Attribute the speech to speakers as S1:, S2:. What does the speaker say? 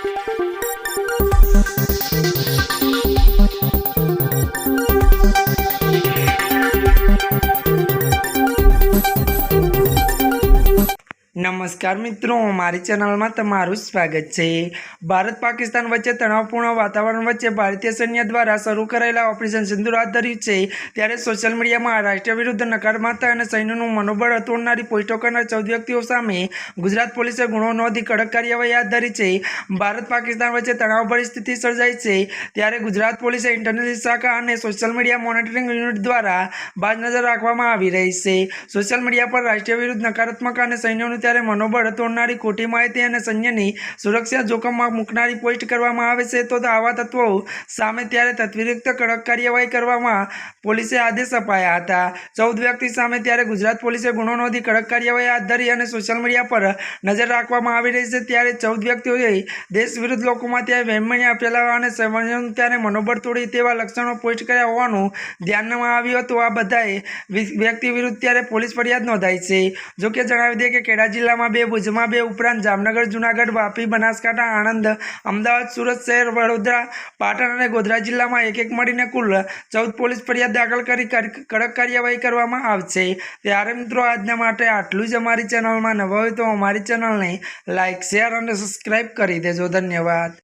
S1: Thank you. નમસ્કાર મિત્રો, મારી ચેનલમાં તમારું સ્વાગત છે. ભારત પાકિસ્તાન વચ્ચે તણાવપૂર્ણ વાતાવરણ વચ્ચે ભારતીય સૈન્ય દ્વારા શરૂ કરાયેલા ઓપરેશન સિંધુર હાથ ધર્યું છે. ત્યારે સોશિયલ મીડિયામાં રાષ્ટ્ર વિરુદ્ધ નકારમાતા અને સૈન્યનું મનોબળ તોડનારી પોસ્ટો કરનાર ચૌદ વ્યક્તિઓ સામે ગુજરાત પોલીસે ગુનો નોંધી કડક કાર્યવાહી હાથ ધરી છે. ભારત પાકિસ્તાન વચ્ચે તણાવભરી સ્થિતિ સર્જાઈ છે. ત્યારે ગુજરાત પોલીસે ઇન્ટરનેટ શાખા અને સોશિયલ મીડિયા મોનિટરિંગ યુનિટ દ્વારા બાજ નજર રાખવામાં આવી રહી છે. સોશિયલ મીડિયા પર રાષ્ટ્રીય વિરુદ્ધ નકારાત્મક અને સૈન્યનું ત્યારે મનોબળ તોડનારી ખોટી માહિતી અને સૈન્યની સુરક્ષા જોખમમાં મૂકનારી પોસ્ટ કરવામાં આવે છે, તો આવા તત્વો સામે ત્યારે તત્વિરુક્ત કડક કાર્યવાહી કરવામાં પોલીસે આદેશ અપાયા હતા. ચૌદ વ્યક્તિ સામે ત્યારે ગુજરાત પોલીસે ગુનો નોંધી કડક કાર્યવાહી હાથ ધરી અને સોશિયલ મીડિયા પર નજર રાખવામાં આવી રહી છે. ત્યારે ચૌદ વ્યક્તિઓએ દેશ વિરુદ્ધ લોકોમાં ત્યારે વહેમણ્યા ફેલાવા અને સૈન્યનું ત્યારે મનોબળ તોડી તેવા લક્ષણો પોસ્ટ કર્યા હોવાનું ધ્યાનમાં આવ્યું હતું. આ બધાએ વ્યક્તિ વિરુદ્ધ ત્યારે પોલીસ ફરિયાદ નોંધાઈ છે. જોકે જણાવી દઈએ કે ખેડા જિલ્લામાં બે ભુજમાં બે ઉપરાંત જામનગર, જુનાગઢ, વાપી, બનાસકાંઠા, આણંદ, અમદાવાદ, સુરત શહેર, વડોદરા, પાટણ અને ગોધરા જિલ્લામાં એક એક મળીને કુલ ચૌદ પોલીસ ફરિયાદ દાખલ કરી કડક કાર્યવાહી કરવામાં આવશે. ત્યારે મિત્રો, આજના માટે આટલું જ અમારી ચેનલમાં નવા હોય તો અમારી ચેનલને લાઇક શેર અને સબસ્ક્રાઈબ કરી દેજો. ધન્યવાદ.